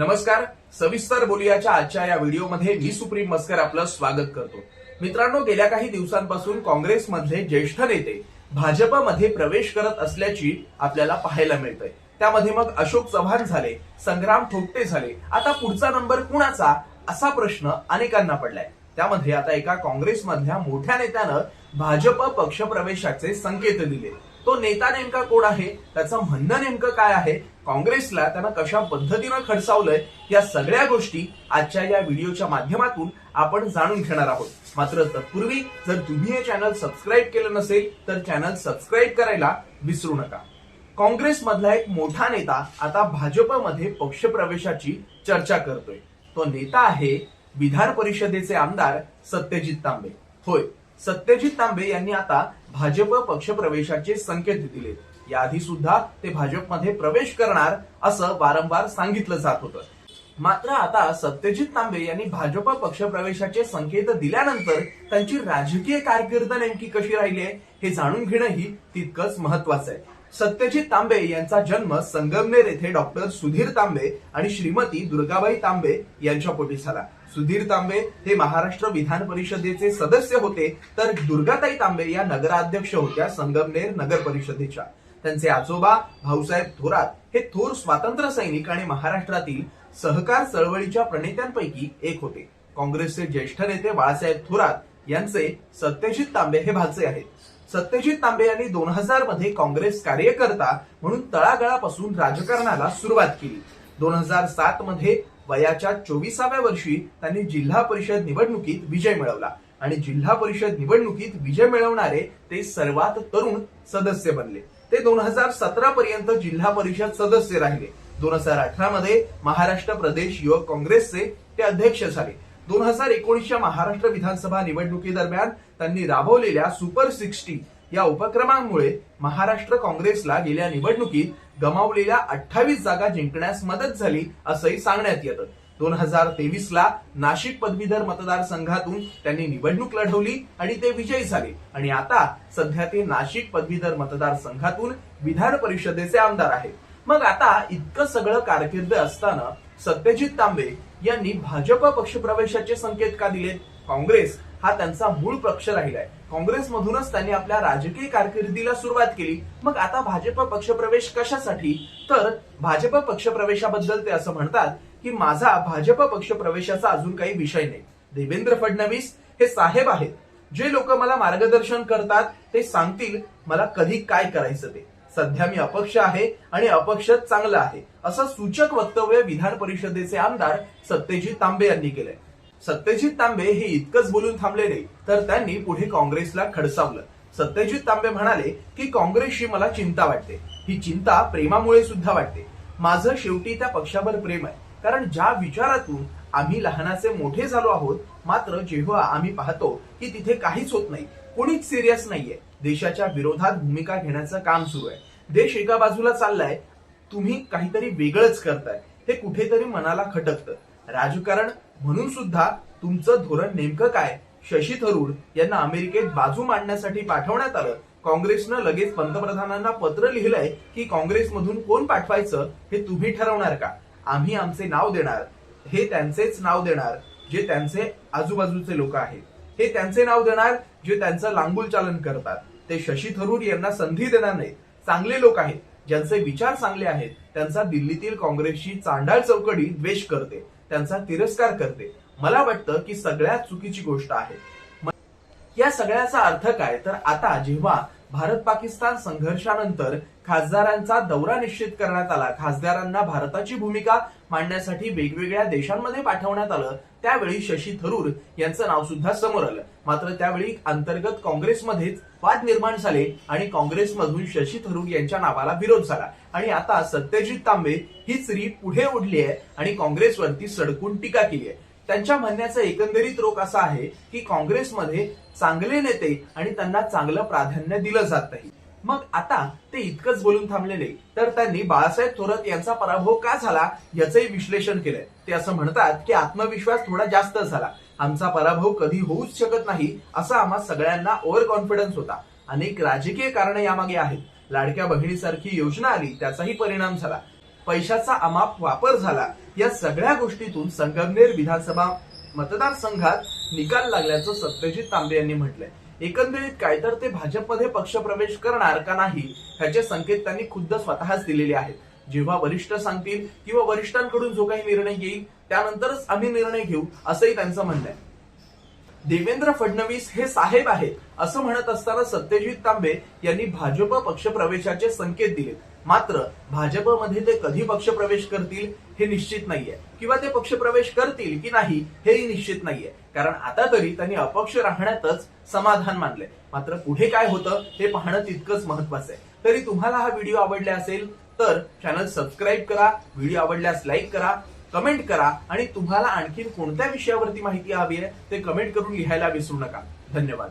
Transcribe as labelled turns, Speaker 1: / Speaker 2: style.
Speaker 1: नमस्कार सविस्तर बोलूयाच्या आजच्या या व्हिडिओमध्ये मी सुप्रीम मस्कर आपलं स्वागत करतो. मित्रांनो गेल्या काही दिवसांपासून काँग्रेसमधले ज्येष्ठ नेते भाजपमध्ये प्रवेश करत असल्याची आपल्याला पाहायला मिळतंय. त्यामध्ये मग अशोक चव्हाण झाले संग्राम थोपटे झाले. आता पुढचा नंबर कुणाचा असा प्रश्न अनेकांना पडलाय. त्यामध्ये आता एका काँग्रेसमधल्या मोठ्या नेत्यानं भाजप पक्ष प्रवेशाचे संकेत दिले. तो नेता नेमका कोण आहे? त्याचं म्हणणं नेमकं काय आहे? काँग्रेसला त्यानं कशा पद्धतीनं खडसावलंय? या सगळ्या गोष्टी आजच्या या व्हिडिओच्या माध्यमातून आपण जाणून घेणार आहोत. मात्र तत्पूर्वी जर तुम्ही हे चॅनल सबस्क्राईब केलं नसेल तर चॅनल सबस्क्राईब करायला विसरू नका. काँग्रेसमधला एक मोठा नेता आता भाजपमध्ये पक्षप्रवेशाची चर्चा करतोय. तो नेता आहे विधान परिषदेचे आमदार सत्यजित तांबे. होय सत्यजित तांबे यांनी आता भाजप पक्षप्रवेशाचे संकेत दिले. याआधी सुद्धा ते भाजपमध्ये प्रवेश करणार असं वारंवार सांगितलं जात होतं. मात्र आता सत्यजित तांबे यांनी भाजप पक्षप्रवेशाचे संकेत दिल्यानंतर त्यांची राजकीय कारकीर्द नेमकी कशी राहिली आहे हे जाणून घेणंही तितकंच महत्वाचं आहे. सत्यजित तांबे यांचा जन्म संगमनेर येथे डॉक्टर सुधीर तांबे आणि श्रीमती दुर्गाबाई तांबे यांच्या पोटी झाला. सुधीर तांबे हे महाराष्ट्र विधान परिषदेचे सदस्य होते तर दुर्गाताई तांबे या नगराध्यक्ष होत्या संगमनेर नगर परिषदेच्या. त्यांचे आजोबा भाऊसाहेब थोरात हे थोर स्वातंत्र्य सैनिक आणि महाराष्ट्रातील सहकार चळवळीच्या प्रणेत्यांपैकी एक होते. काँग्रेसचे ज्येष्ठ नेते बाळासाहेब थोरात यांचे सत्यजित तांबे हे भाचे आहेत. सत्यजित तांबे यांनी दोन हजारमध्ये काँग्रेस कार्यकर्ता म्हणून तळागळापासून राजकारणाला सुरुवात केली. दोन हजार सात मध्ये वयाच्या चोवीसाव्या वर्षी त्यांनी जिल्हा परिषद निवडणुकीत विजय मिळवला आणि जिल्हा परिषद निवडणुकीत विजय मिळवणारे ते सर्वात तरुण सदस्य बनले. ते दोन हजार सतरा पर्यंत जिल्हा परिषद सदस्य राहिले. दोन हजार अठरा मध्ये महाराष्ट्र प्रदेश युवक काँग्रेसचे ते अध्यक्ष झाले. दोन हजार एकोणीसच्या महाराष्ट्र विधानसभा निवडणुकीदरम्यान त्यांनी राबवलेल्या सुपर सिक्स्टी या उपक्रमांमुळे महाराष्ट्र काँग्रेसला गेल्या निवडणुकीत गमावलेल्या अठ्ठावीस जागा जिंकण्यास मदत झाली असंही सांगण्यात येतं. दोन हजार तेवीस ला नाशिक पदवीधर मतदारसंघातून त्यांनी निवडणूक लढवली आणि ते विजयी झाले. आणि आता सध्या ते नाशिक पदवीधर मतदारसंघातून विधान परिषदेचे आमदार आहेत. मग आता इतकं सगळं कारकीर्द असताना सत्यजित तांबे यांनी भाजप पक्षप्रवेशाचे संकेत का दिलेत? काँग्रेस हा त्यांचा मूळ पक्ष राहिलाय. काँग्रेसमधूनच त्यांनी आपल्या राजकीय कारकिर्दीला सुरुवात केली. मग आता भाजप पक्षप्रवेश कशासाठी? तर भाजप पक्षप्रवेशाबद्दल ते असं म्हणतात की माझा भाजप पक्षप्रवेशाचा अजून काही विषय नाही. देवेंद्र फडणवीस हे साहेब आहेत. जे लोक मला मार्गदर्शन करतात ते सांगतील मला कधी काय करायचं ते. सध्या मी अपक्ष आहे आणि अपक्ष चांगलं आहे असं सूचक वक्तव्य विधान परिषदेचे आमदार सत्यजित तांबे यांनी केलंय. सत्यजित तांबे हे इतकंच बोलून थांबले नाही तर त्यांनी पुढे काँग्रेसला खडसावलं. सत्यजित तांबे म्हणाले की काँग्रेसशी मला चिंता वाटते. ही चिंता प्रेमामुळे सुद्धा वाटते. माझं शेवटी त्या पक्षावर प्रेम आहे. कारण ज्या विचारातून आम्ही लहानाचे मोठे झालो आहोत मात्र जेव्हा आम्ही पाहतो की तिथे काहीच होत नाही कोणीच सिरियस नाहीये देशाच्या विरोधात भूमिका घेण्याचं काम सुरू आहे. देश एका बाजूला चाललाय तुम्ही काहीतरी वेगळंच करताय हे कुठेतरी मनाला खटकतं. राजकारण म्हणून सुद्धा तुमचं धोरण नेमकं काय? शशी थरूर यांना अमेरिकेत बाजू मांडण्यासाठी पाठवण्यात आलं. काँग्रेसनं लगेच पंतप्रधानांना पत्र लिहिलंय की काँग्रेसमधून कोण पाठवायचं हे तुम्ही ठरवणार का? आम्ही आमचे नाव देणार. हे त्यांचेच नाव देणार जे त्यांचे आजूबाजूचे लोक आहेत. हे त्यांचे नाव देणार जे त्यांचं लांगुल चालन करतात. ते शशी थरूर यांना संधी देणार नाहीत. चांगले लोक आहेत. ज्यांचे विचार चांगले आहेत. त्यांचा दिल्लीतील काँग्रेसची चांडाळ चौकडी द्वेष करते. त्यांचा तिरस्कार करते. मला वाटतं की सगळ्यात चुकीची गोष्ट आहे. या सगळ्याचा अर्थ काय? तर आता जेव्हा भारत पाकिस्तान संघर्षानंतर खासदारांचा दौरा निश्चित करण्यात आला. खासदारांना भारताची भूमिका मांडण्यासाठी वेगवेगळ्या देशांमध्ये पाठवण्यात आलं. त्यावेळी शशी थरूर यांचं नाव सुद्धा समोर आलं. मात्र त्यावेळी अंतर्गत काँग्रेसमध्येच वाद निर्माण झाले आणि काँग्रेसमधून शशी थरूर यांच्या नावाला विरोध झाला. आणि आता सत्यजित तांबे ही स्त्री पुढे उडली आहे आणि काँग्रेसवरती सडकून टीका केली आहे. त्यांच्या म्हणण्याचा एकंदरीत रोख असा आहे की काँग्रेसमध्ये चांगले नेते आणि त्यांना चांगलं प्राधान्य दिलं जात नाही मग आता ते इतकंच बोलून थांबले तर त्यांनी बाळासाहेब थोरात यांचा पराभव का झाला याचंही विश्लेषण केलंय. ते असं म्हणतात की आत्मविश्वास थोडा जास्त झाला. आमचा पराभव कधी होऊच शकत नाही असा आम्हा सगळ्यांना ओव्हर कॉन्फिडन्स होता. अनेक राजकीय कारण यामागे आहेत. लाडक्या बहिणीसारखी योजना आली त्याचाही परिणाम झाला. पैशाचा अमाप वापर झाला. या सगळ्या गोष्टीतून संगमनेर विधानसभा मतदारसंघात निकाल लागल्याचं सत्यजित तांबे यांनी म्हटलंय. एकंदरीत काय तर ते भाजपमध्ये पक्षप्रवेश करणार का नाही ह्याचे संकेत त्यांनी खुद्द स्वतःच दिलेले आहेत. जेव्हा वरिष्ठ सांगतील किंवा वरिष्ठांकडून जो काही निर्णय येईल त्यानंतरच आम्ही निर्णय घेऊ असंही त्यांचं म्हणणं आहे. देवेंद्र फडणवीस हे साहेब आहेत असं म्हणत असताना सत्यजित तांबे यांनी भाजप पक्षप्रवेशाचे संकेत दिले. मात्र भाजपमध्ये ते कधी पक्षप्रवेश करतील हे निश्चित नाहीये. किंवा ते पक्षप्रवेश करतील की नाही हेही निश्चित नाहीये. कारण आता तरी त्यांनी अपक्ष राहण्यातच समाधान मानले. मात्र पुढे काय होतं हे पाहणं तितकंच महत्वाचं आहे. तरी तुम्हाला हा व्हिडिओ आवडला असेल तर चॅनल सबस्क्राईब करा व्हिडिओ आवडल्यास लाईक करा कमेंट करा आणि तुम्हाला आणखीन कोणत्या विषयावरती माहिती हवी आहे ते कमेंट करून लिहायला विसरू नका. धन्यवाद.